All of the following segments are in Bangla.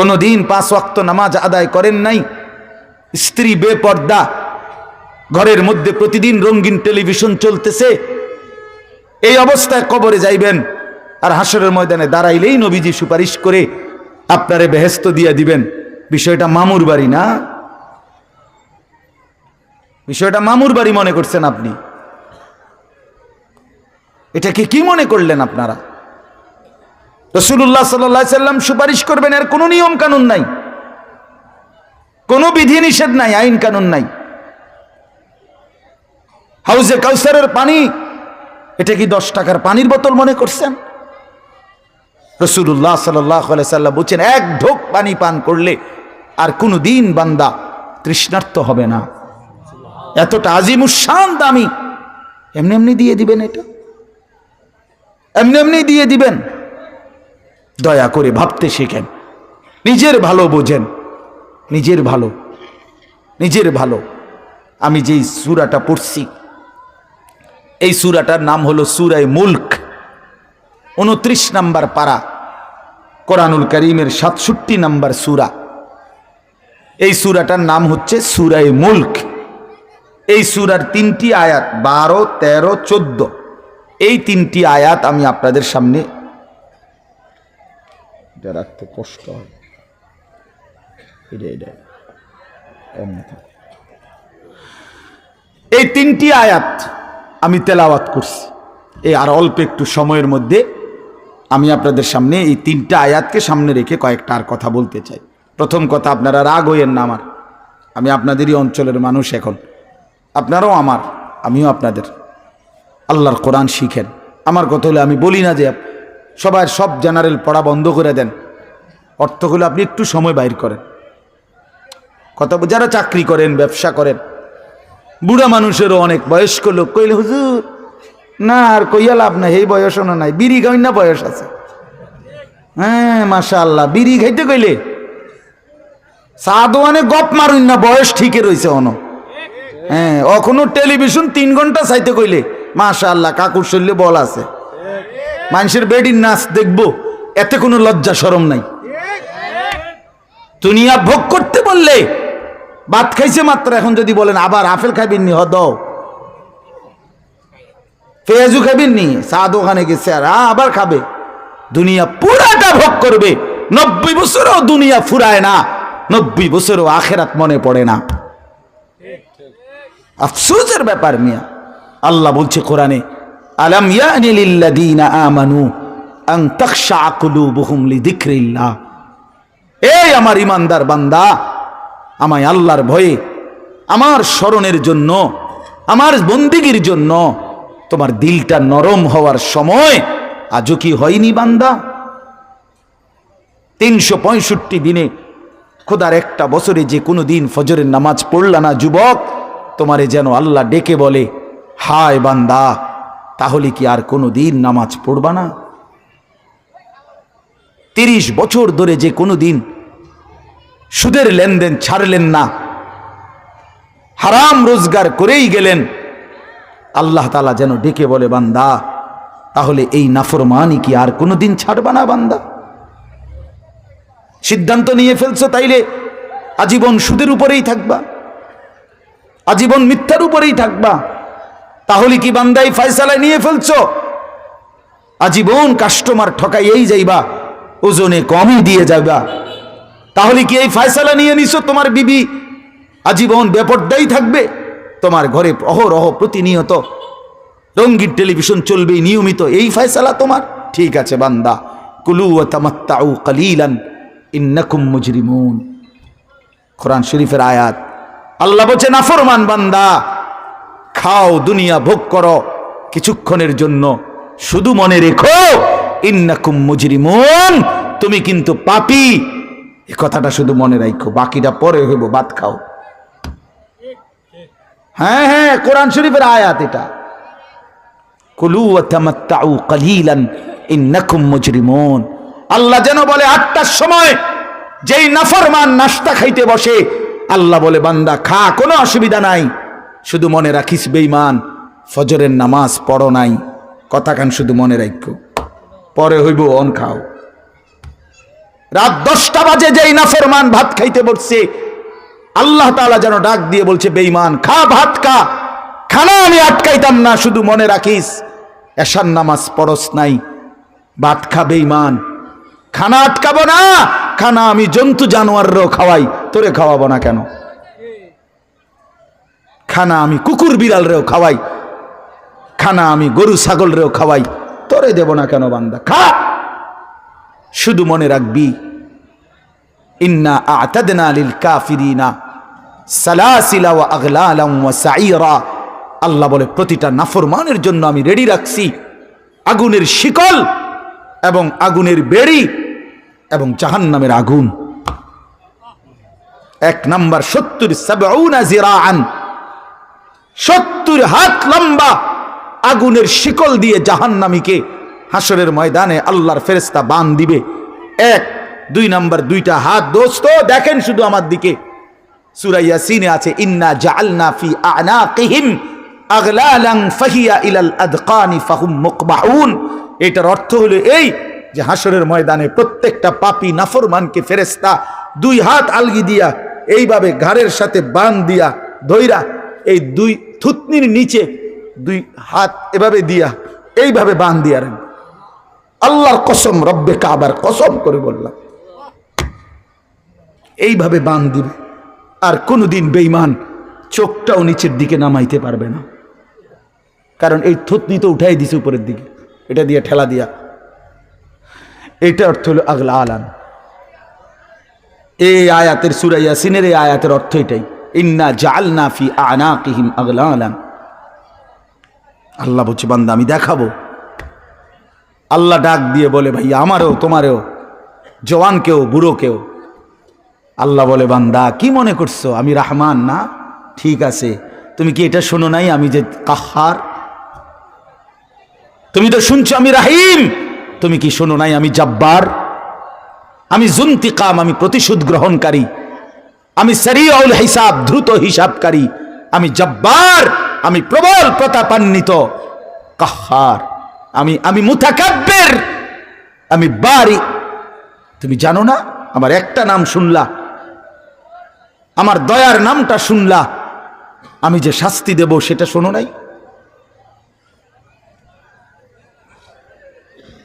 কোনো দিন পাঁচ ওয়াক্ত নামাজ আদায় করেন নাই। স্ত্রী বেপর্দা। ঘরের মধ্যে প্রতিদিন রঙিন টেলিভিশন চলতেছে। এই অবস্থায় কবরে যাইবেন আর হাসরের ময়দানে দাঁড়াইলেই নবীজি সুপারিশ করে আপনারে বেহেস্ত দিয়ে দিবেন। বিষয়টা মামুর বাড়ি না? বিষয়টা মামুর বাড়ি মনে করছেন আপনি? এটাকে কি মনে করলেন আপনারা? রসুল্লাহ সাল্লা সাল্লাম সুপারিশ করবেন, এর কোনো নিয়ম কানুন নাই। কোনো বিধি নিষেধ নাই, আইন কানুন নাই। হাউজে কাউসারের পানি, এটা কি দশ টাকার পানির বোতল মনে করছেন? রসুল্লাহ সাল্লাহ সাল্লাম বলছেন, এক ঢোক পানি পান করলে আর কোনো দিন বান্দা তৃষ্ণার্ত হবে না। এতটা আজিম আজিমুসান দামি। এমনি এমনি দিয়ে দিবেন এটা? এমনি এমনি দিয়ে দিবেন। দয়া করে ভাবতে শেখেন। নিজের ভালো বোঝেন। নিজের ভালো। নিজের ভালো। আমি যেই সুরাটা পড়ছি, এই সুরাটার নাম হলো সুরায় মুল্ক। উনত্রিশ নাম্বার পাড়া কোরআনুল করিমের সাতষট্টি নাম্বার সুরা। এই সুরাটার নাম হচ্ছে সুরায় মুল্ক। এই সুরার তিনটি আয়াত, বারো, তেরো, চোদ্দ। এই তিনটি আয়াত আমি আপনাদের সামনে এটা রাখতে কষ্ট হয়। থাক। এই তিনটি আয়াত আমি তেলাওয়াত করছি। এই আর অল্প একটু সময়ের মধ্যে আমি আপনাদের সামনে এই তিনটা আয়াতকে সামনে রেখে কয়েকটা আর কথা বলতে চাই। প্রথম কথা, আপনারা রাগ হইয়েন না আমার। আমি আপনাদেরই অঞ্চলের মানুষ এখন। আপনারাও আমার, আমিও আপনাদের। আল্লাহর কোরআন শিখেন। আমার কথা হলে আমি বলি না যে সবার সব জেনারেল পড়া বন্ধ করে দেন। অর্থগুলো আপনি একটু সময় বাইর করেন। বল- যারা চাকরি করেন, ব্যবসা করেন, বুড়া মানুষেরও অনেক বয়স্ক লোক কইলে, হুজুর, না, আর কইয়া লাভ নাই, এই বয়সও না নাই, বিড়ি খাই না বয়স আছে। হ্যাঁ মাশা আল্লাহ বিড়ি খাইতে কইলে চা দোয়ানে গপ মারুন না, বয়স ঠিকই রয়েছে অন। হ্যাঁ অখনো টেলিভিশন তিন ঘণ্টা চাইতে কইলে মাশা আল্লাহ কাকুর শরীরে বল আছে। মানুষের বেডির নাচ দেখব, এতে কোনো লজ্জা সরম নাই। দুনিয়া ভোগ করতে বললে, ভাত খাইছে মাত্র, এখন যদি বলেন, আবার আপেল খাইবেন নি, হদ পেঁয়াজু খাবেন নি চা দোকানে গেছে, আর আবার খাবে। দুনিয়া পুরাটা ভোগ করবে, নব্বই বছরও দুনিয়া ফুরায় না, নব্বই বছরও আখেরাত মনে পড়ে না। আফসোসের ব্যাপার মিয়া, আল্লাহ বলছে কোরআনে আলাম ইয়ানি লিল্লাযীনা আমানু আন তাখশা কুলুবুহুম লিযিকরিল্লাহ। এই আমার ইমানদার বান্দা, আমায় আল্লাহর ভয়ে, আমার স্মরণের জন্য, আমার বন্দিগির জন্য, তোমার দিলটা নরম হওয়ার সময় আজও কি হয়নি বান্দা? তিনশো পঁয়ষট্টি দিনে খোদার একটা বছরে যে কোনো দিন ফজরের নামাজ পড়লা না, যুবক, তোমারে যেন আল্লাহ ডেকে বলে, হায় বান্দা তাহলে কি আর কোনো দিন নামাজ পড়বা না? তিরিশ বছর ধরে যে কোনো দিন সুদের লেনদেন ছাড়লেন না। হারাম রোজগার করেই গেলেন। আল্লাহ তালা যেন ডেকে বলে, বান্দা, তাহলে এই নাফরমানি কি আর কোনো দিন ছাড়বা না বান্দা? সিদ্ধান্ত নিয়ে ফেলছো তাইলে আজীবন সুদের উপরেই থাকবা। আজীবন মিথ্যার উপরেই থাকবা। তাহলে কি বান্দাই ফয়সালায় নিয়ে ফেলছো? আজীবন কাস্টমার ঠকাইয়েই যাইবা, ওজনে কমই দিয়ে যাবা তাহলে কি এই ফয়সালা নিয়ে নিছো তোমার বিবি? আজীবন বেপরদাই থাকবে, তোমার ঘরে অহরহ প্রতিনিয়ত। রঙ্গিন টেলিভিশন চলবে নিয়মিত, এই ফয়সালা তোমার? ঠিক আছে বান্দা, কুলু তামাত্তাউ কালিলান, ইন্নাকুম মুজরিমুন। কোরআন শরীফের আয়াত। আল্লাহ বলছে নাফরমান বান্দা খাও, দুনিয়া ভোগ করো। কিছুক্ষণের জন্য শুধু মনে রেখো, ইন্নাকুম মুজরিমুন তুমি কিন্তু পাপি। এ কথাটা শুধু মনে রাখো বাকিটা পরে হইব, বাদ খাও। হ্যাঁ হ্যাঁ কোরআন শরীফের আয়াত এটা। কুলু তামাত্তাউ কালিলান, ইন্নাকুম মুজরিমুন আল্লাহ যেন বলে আটটার সময়, যেই নাফরমান নাস্তা খাইতে বসে, আল্লাহ বলে, বান্দা, খা, কোনো অসুবিধা নাই। শুধু মনে রাখিস বেইমান ফজরের নামাজ পড়ো নাই। কথা কান শুধু মনে রাখো পরে হইব অন খাও। রাত দশটা বাজে যেই নাফরমান ভাত খাইতে বসছে, আল্লাহ তাআলা যেন ডাক দিয়ে বলছে বেইমান খা ভাত খা। খানা আমি আটকাইতাম না, শুধু মনে রাখিস, এশার নামাজ পরস নাই। ভাত খা বেইমান খানা আটকাবো না, খানা আমি জন্তু জানোয়াররাও খাওয়াই, তোরে খাওয়াবো না কেন? খানা আমি কুকুর বিড়ালরেও খাওয়াই, খানা আমি গরু ছাগলরেও খাওয়াই, তোরে দেব না কেন বান্দা? খা! শুধু মনে রাখবি, ইন্না আতাদনা লিল কাফিরিনা সালাসিলা ওয়া আগলালাম ওয়া সাইরা। আল্লাহ বলে, প্রতিটা নাফরমানের জন্য আমি রেডি রাখছি আগুনের শিকল এবং আগুনের বেড়ি এবং জাহান্নামের আগুন। এক নাম্বার, সত্তর সাবউনা জিরাআন। সত্তর হাত লম্বা আগুনের শিকল দিয়ে জাহান্নামীকে হাসরের ময়দানে আল্লাহর ফেরেস্তা বান দিবে। এক, দুই নাম্বার, দুইটা হাত। দোস্ত, দেখেন শুধু আমার দিকে। সুরাইয়া সিনে আছে, ইন্না জাআলনা ফি আনাকিহিম আগলালান ফাহিয়া ইলাল আদকানি ফাহুম মুকমাউন এটার অর্থ হলো এই যে হাসরের ময়দানে প্রত্যেকটা পাপী, নাফরমানকে ফেরেস্তা দুই হাত আলগি দিয়া, এইভাবে ঘাড়ের সাথে বান দিয়া ধইরা এই দুই থুতনির নিচে দুই হাত এভাবে দিয়া, এইভাবে বান দিয়া রাখবে আল্লাহর কসম, রব্বে কাবার কসম করে বললাম। এইভাবে বান দিবে, আর কোনোদিন বেইমান চোখটাও নিচের দিকে নামাইতে পারবে না। কারণ এই থুতনি তো উঠাই দিছে উপরের দিকে, এটা দিয়ে ঠেলা দিয়া। এটা অর্থ হলো আগলা আলান এই আয়াতের সুরাইয়া সিনের এই আয়াতের অর্থ এটাই। ইন্না জালনা ফি আনাকিহিম আগলা আলান আল্লাহ বলছে, বান্দা, আমি দেখাবো। আল্লাহ ডাক দিয়ে বলে, ভাইয়া, আমারও, তোমারও, জওয়ানকেও, বুড়োকেও। আল্লাহ বলে, বান্দা, কি মনে করছ? আমি রাহমান না? ঠিক আছে। তুমি কি এটা শোনো নাই? আমি যে কাহার? তুমি তো শুনছো, আমি রাহিম। তুমি কি শোনো নাই? আমি জব্বার। আমি জুন্তিকাম, আমি প্রতিশোধ গ্রহণকারী। আমি সারিউল হিসাব দ্রুত হিসাবকারী, আমি জব্বার, আমি প্রবল প্রতাপান্বিত, কাহার, আমি আমি মুতাকাব্বের, আমি বাড়ি তুমি জানো না, আমার একটা নাম শুনলা, আমার দয়ার নামটা শুনলা, আমি যে শাস্তি দেব সেটা শোনো নাই।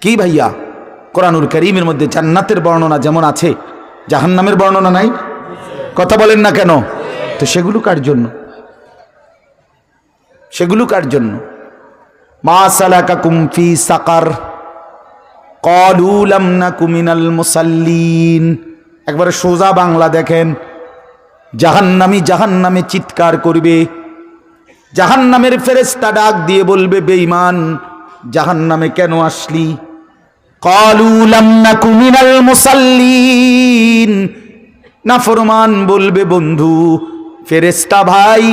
কি ভাইয়া? কোরআনুল করিমের মধ্যে জান্নাতের বর্ণনা যেমন আছে, জাহান্নামের বর্ণনা নাই? কথা বলেন না কেন? তো সেগুলো কার জন্য? সেগুলো কার জন্য? মা সালাকা কুমফি সাকার। কলুলাম না কুমিনাল মুসাল্লিন। একবারে সোজা বাংলা দেখেন। জাহান্নামি জাহান্নামে চিৎকার করবে। জাহান্নামের ফেরেস্তা ডাক দিয়ে বলবে, বেঈমান, জাহান্নামে কেন আসলি? কলুলাম না কুমিনাল মুসাল্লিন। না ফরমান বলবে বন্ধু ফেরেস্তা ভাই,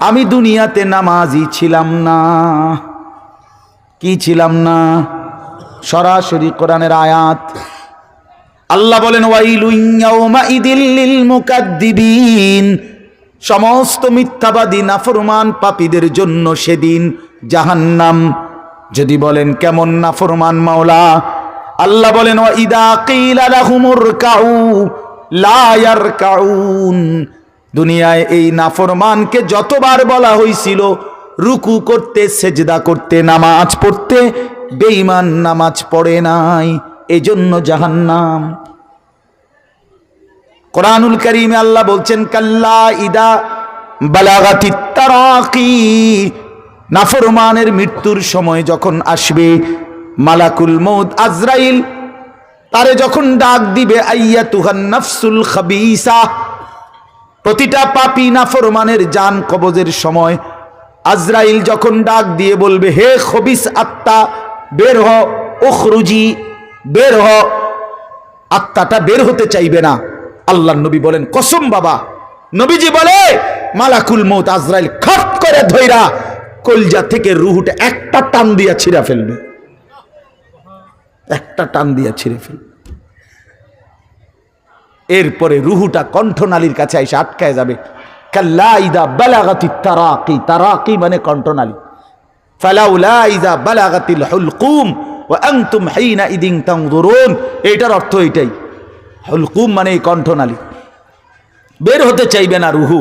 আমি দুনিয়াতে নামাজি ছিলাম না। কি ছিলাম না? সরাসরি কোরআনের আয়াত। আল্লাহ বলেন সমস্ত মিথ্যাবাদী নাফরমান পাপীদের জন্য সেদিন জাহান্নাম। যদি বলেন, কেমন নাফরমান মাওলা? আল্লাহ বলেন ইদা কিলা লাহুমুর কাউ। লা ইয়ারকাউন। দুনিয়ায় এই নাফরমানকে যতবার বলা হয়েছিল রুকু করতে, সেজদা করতে, নামাজ পড়তে, বেঈমান নামাজ পড়ে নাই, এজন্য জাহান্নাম। কোরআনুল করিমে আল্লাহ বলছেন, কাল্লা ইদা বালাগাতি তারাকি। নাফরমানের মৃত্যুর সময় যখন আসবে, মালাকুল মৌত আজরাইল তারে যখন ডাক দিবে আইয়া তুহান নাফসুল খাবিসা। প্রতিটা পাপি নাফরমানের জান কবজের সময় আজরাইল যখন ডাক দিয়ে বলবে, হে খবিস আত্মা, বের হ ওখরুজি বের হ। আত্মাটা বের হতে চাইবে না। আল্লাহ নবী বলেন, কসম বাবা। নবীজি বলে, মালাকুল মৌত আজরাইল খট করে ধৈরা কলজা থেকে রুহুটা একটা টান দিয়া ছিঁড়া ফেলবে। একটা টান দিয়া ছিঁড়ে ফেলবে এরপরে রুহুটা কণ্ঠনালীর কাছে এসে আটকায় যাবে। কাল্লা ইদা বালাগাতি তারাকি তারাকি মানে কণ্ঠনালী। ফালাউলা ইদা বালাগাতিল হুলকুম ওয়া আনতুম হিনা ইদিন তানজুরুন। এটার অর্থ এটাই হলকুম মানে এই কণ্ঠনালী। বের হতে চাইবে না রুহু।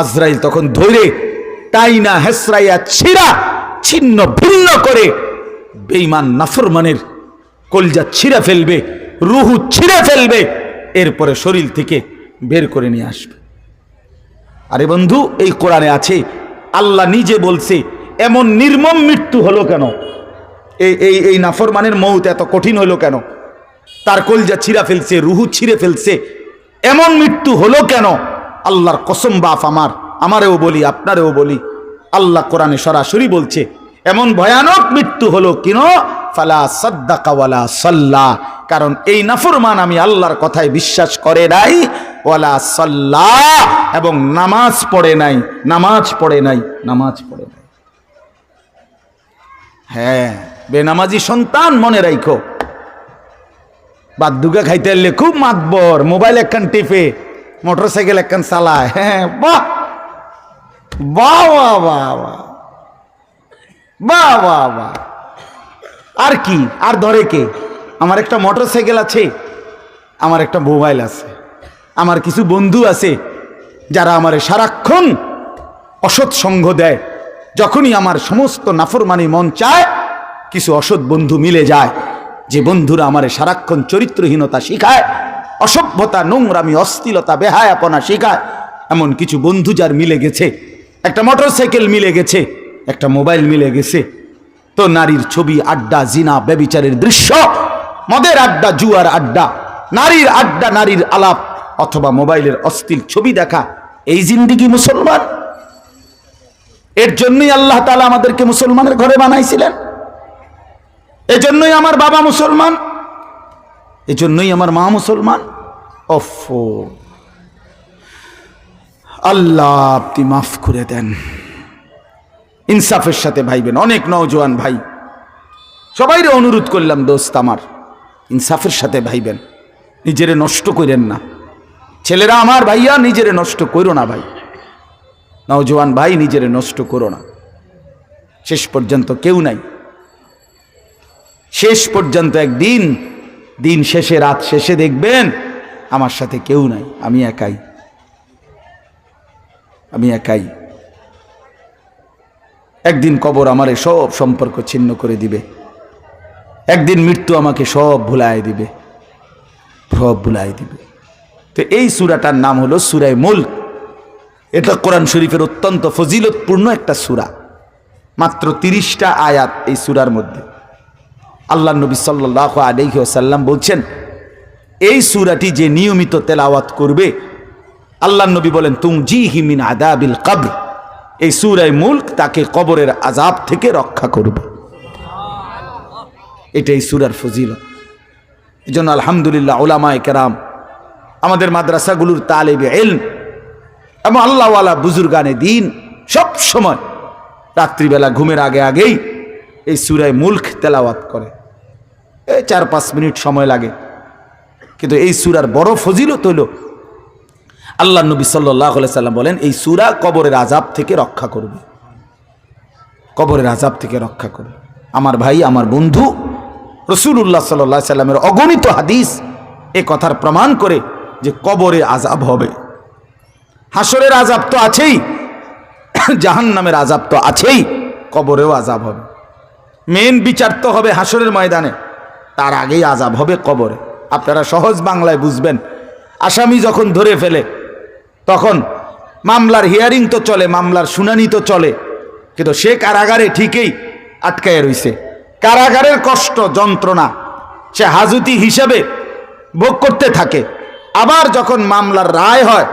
আজরাইল তখন ধরে তাই না হেসরাইয়া ছিঁড়া, ছিন্ন, ভিন্ন করে বেইমান নাফরমানের কলজা ছিঁড়ে ফেলবে, রুহু ছিঁড়ে ফেলবে, এরপরে শরীর থেকে বের করে নিয়ে আসবে। আরে বন্ধু, এই কোরআনে আছে, আল্লাহ নিজে বলছে, এমন নির্মম মৃত্যু হলো কেন? এই এই এই নাফরমানের মৌত এত কঠিন হলো কেন? তার কলজা ছিঁড়া ফেলছে, রুহু ছিঁড়ে ফেলছে, এমন মৃত্যু হলো কেন? আল্লাহর কসম বাফ আমার, আমারেও বলি, আপনারেও বলি, আল্লাহ কোরআনে সরাসরি বলছে এমন ভয়ানক মৃত্যু হলো কিনো? ফালা সাদ্দাকাওয়ালা সাল্লা। কারণ এই নাফরমান আমি আল্লাহর কথায় বিশ্বাস করে নাই। ওয়ালা সাল্লা। এবং নামাজ পড়ে নাই। নামাজ পড়ে নাই। নামাজ পড়ে নাই। হ্যাঁ বেনামাজি সন্তান মনে রাখো বাদ্যুকা খাইতে এলে খুব মাতবর। মোবাইল একখান টিপে মোটর সাইকেল একখান চালায়। হ্যাঁ বাহ! বাহ বাহ বাহ বাহ। বাহ বা বাহ আর কি? আর ধরে কে? আমার একটা মোটর সাইকেল আছে, আমার একটা মোবাইল আছে, আমার কিছু বন্ধু আছে, যারা আমার সারাক্ষণ অসৎ সঙ্গ দেয়। যখনই আমার সমস্ত নাফরমানি মন চায়, কিছু অসৎ বন্ধু মিলে যায়। যে বন্ধুরা আমার সারাক্ষণ চরিত্রহীনতা শিখায়, অসভ্যতা, নোংরামি, অস্থিলতা, বেহায়াপনা শিখায়, এমন কিছু বন্ধু যার মিলে গেছে, একটা মোটর সাইকেল মিলে গেছে একটা মোবাইল মিলে গেছে। তো নারীর ছবি, আড্ডা, জিনা, ব্যবিচারের দৃশ্য, মদের আড্ডা, জুয়ার আড্ডা, নারীর আড্ডা, নারীর আলাপ, অথবা মোবাইলের অস্থির ছবি দেখা, এই জিন্দিগি মুসলমান? এর জন্যই আল্লাহ তালা আমাদেরকে মুসলমানের ঘরে বানাইছিলেন। এজন্যই আমার বাবা মুসলমান। এজন্যই আমার মা মুসলমান। অফ। আল্লাহ আপনি মাফ করে দেন। ইনসাফের সাথে ভাইবেন, অনেক নওজোয়ান ভাই। সবাইরে অনুরোধ করলাম, দোস্ত আমার, ইনসাফের সাথে ভাইবেন, নিজেরে নষ্ট করেন না। ছেলেরা আমার ভাইয়া, নিজেরে নষ্ট করো না ভাই। নওজোয়ান ভাই, নিজেরে নষ্ট করো না। শেষ পর্যন্ত কেউ নাই। শেষ পর্যন্ত একদিন, দিন শেষে, রাত শেষে দেখবেন, আমার সাথে কেউ নাই। আমি একাই। আমি একাই। একদিন কবর আমারে সব সম্পর্ক ছিন্ন করে দিবে। একদিন মৃত্যু আমাকে সব ভুলায় দিবে। সব ভুলায় দিবে। তো এই সুরাটার নাম হলো সুরায় মুল্ক। এটা কোরআন শরীফের অত্যন্ত ফজিলতপূর্ণ একটা সুরা। মাত্র তিরিশটা আয়াত এই সুরার মধ্যে। আল্লাহ নবী সাল্লাহ আলহি আসাল্লাম বলছেন, এই সুরাটি যে নিয়মিত তেলাওয়াত করবে, আল্লাহ নবী বলেন তুম জি হিমিন আদাবিল কবর। এই সুরায় মুল্ক তাকে কবরের আজাব থেকে রক্ষা করবে। এটাই সুরার ফজিলত। এই জন্য আলহামদুলিল্লাহ ওলামায় কেরাম, আমাদের মাদ্রাসাগুলোর তালেবে এলম এবং আল্লাহওয়ালা বুজুর্গানে দিন সব সময় রাত্রিবেলা ঘুমের আগে আগেই এই সুরায় মুল্ক তেলাওয়াত করে। এই চার পাঁচ মিনিট সময় লাগে। কিন্তু এই সুরার বড় ফজিলত হইল আল্লাহ নবী সাল্লাহ সাল্লাম বলেন, এই সুরা কবরের আজাব থেকে রক্ষা করবে। কবরের আজাব থেকে রক্ষা করবে। আমার ভাই, আমার বন্ধু রসুল্লাহ সাল্লাহ সাল্লামের অগণিত হাদিস এ কথার প্রমাণ করে যে কবরে আজাব হবে। হাসরের আজাব তো আছেই জাহান নামের আজাব তো আছেই, কবরেও আজাব হবে। মেন বিচার তো হবে হাসরের ময়দানে, তার আগেই আজাব হবে কবরে। আপনারা সহজ বাংলায় বুঝবেন। আসামি যখন ধরে ফেলে তখন মামলার হিয়ারিং তো চলে, মামলার শুনানি তো চলে। কিন্তু সে কারাগারে ঠিকই আটকায় রইছে। কারাগারের কষ্ট, যন্ত্রণা সে হাজুতি হিসেবে ভোগ করতে থাকে। আবার যখন মামলার রায় হয়,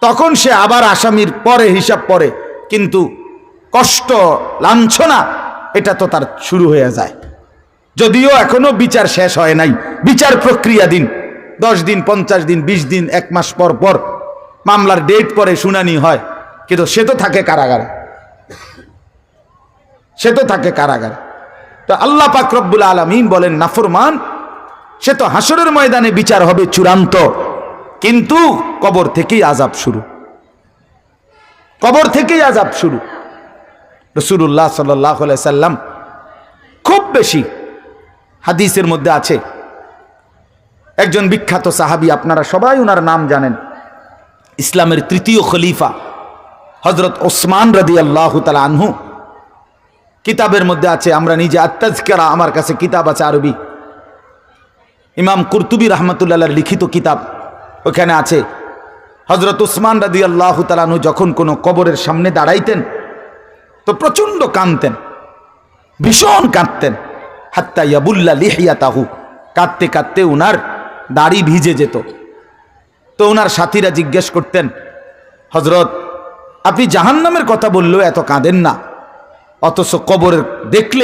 তখন সে আবার আসামির পরে হিসাব পরে কিন্তু কষ্ট, লাঞ্ছনা, এটা তো তার শুরু হয়ে যায়। যদিও এখনও বিচার শেষ হয় নাই। বিচার প্রক্রিয়া দিন দশ দিন, পঞ্চাশ দিন, বিশ দিন, এক মাস পর পর মামলার ডেট পরে শুনানি হয়। কিন্তু সে তো থাকে কারাগারে। সে তো থাকে কারাগারে। তো আল্লাহ পাক রব্বুল আলমিন বলেন, নাফরমান, সে তো হাসরের ময়দানে বিচার হবে চূড়ান্ত। কিন্তু কবর থেকেই আজাব শুরু। কবর থেকেই আজাব শুরু। রসুল্লাহ সাল্লাহ সাল্লাম খুব বেশি হাদিসের মধ্যে আছে। একজন বিখ্যাত সাহাবি, আপনারা সবাই ওনার নাম জানেন। ইসলামের তৃতীয় খলিফা হজরত ওসমান রদি আল্লাহ আনহু। কিতাবের মধ্যে আছে, আমরা নিজে আত্মাজকেরা আমার কাছে কিতাব আছে আরবি। ইমাম কুরতুবী রহমতুল্লাহর লিখিত কিতাব, ওখানে আছে হজরত উসমান রাদি আল্লাহ তালানু যখন কোনো কবরের সামনে দাঁড়াইতেন, তো প্রচণ্ড কাঁদতেন, ভীষণ কাঁদতেন, হাত্তা ইয়াবুল্লা লিহিয়া তাহু কাঁদতে কাঁদতে উনার দাড়ি ভিজে যেত। তো ওনার সাথীরা জিজ্ঞেস করতেন হজরত আপনি জাহান্নামের কথা বললেও এত কাঁদেন না, অথচ কবরের দেখলে